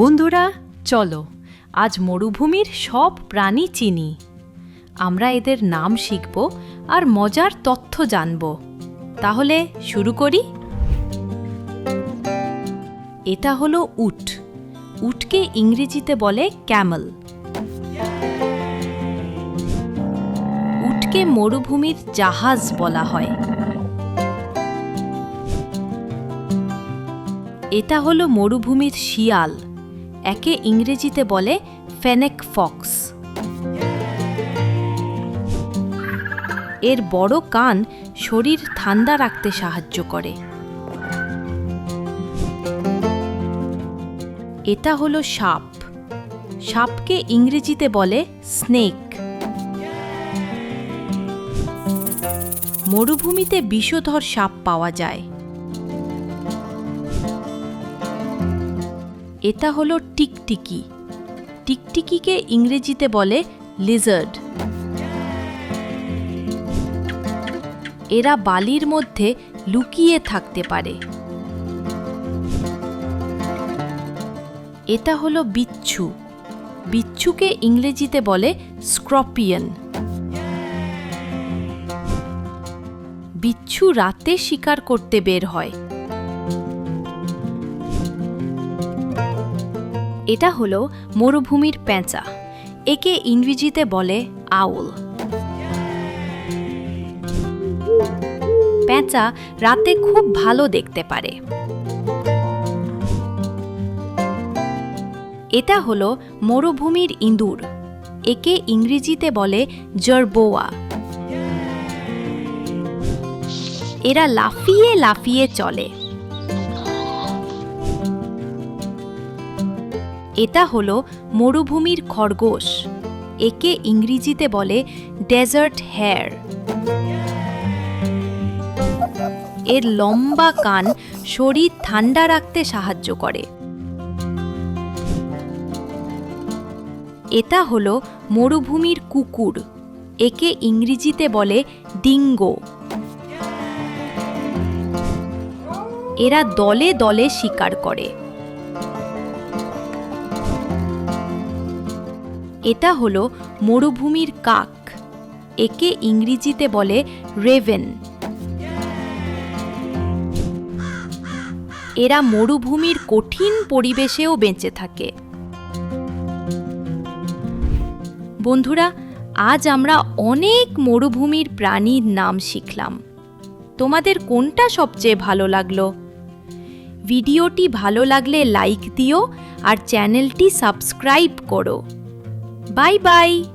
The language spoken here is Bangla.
বন্ধুরা, চলো, আজ মরুভূমির সব প্রাণী চিনি। আমরা এদের নাম শিখব আর মজার তথ্য জানব। তাহলে শুরু করি। এটা হলো উট। উটকে ইংরেজিতে বলে ক্যামেল। উটকে মরুভূমির জাহাজ বলা হয়। এটা হলো মরুভূমির শিয়াল। একে ইংরেজিতে বলে ফেনেক ফক্স। এর বড় কান শরীর ঠান্ডা রাখতে সাহায্য করে। এটা হলো সাপ। সাপকে ইংরেজিতে বলে স্নেক। মরুভূমিতে বিষধর সাপ পাওয়া যায়। এটা হলো টিকটিকি। টিকটিকিকে ইংরেজিতে বলে লিজার্ড এরা বালির মধ্যে লুকিয়ে থাকতে পারে। এটা হলো বিচ্ছু। বিচ্ছুকে ইংরেজিতে বলে স্ক্রপিয়ন বিচ্ছু রাতে শিকার করতে বের হয়। এটা হলো মরুভূমির পেঁচা একে ইংরেজিতে বলে আউল। পেঁচা রাতে খুব ভালো দেখতে পারে। এটা হলো মরুভূমির ইঁদুর। একে ইংরেজিতে বলে জরবোয়া। এরা লাফিয়ে লাফিয়ে চলে। এটা হল মরুভূমির খরগোশ, একে ইংরেজিতে বলে ডেজার্ট হেয়ার এর লম্বা কান শরীর ঠান্ডা রাখতে সাহায্য করে। এটা হল মরুভূমির কুকুর, একে ইংরেজিতে বলে ডিঙ্গো এরা দলে দলে শিকার করে। এটা হলো মরুভূমির কাক। একে ইংরেজিতে বলে রেভেন। এরা মরুভূমির কঠিন পরিবেশেও বেঁচে থাকে। বন্ধুরা, আজ আমরা অনেক মরুভূমির প্রাণীর নাম শিখলাম। তোমাদের কোনটা সবচেয়ে ভালো লাগল? ভিডিওটি ভালো লাগলে লাইক দিও আর চ্যানেলটি সাবস্ক্রাইব করো। Bye bye.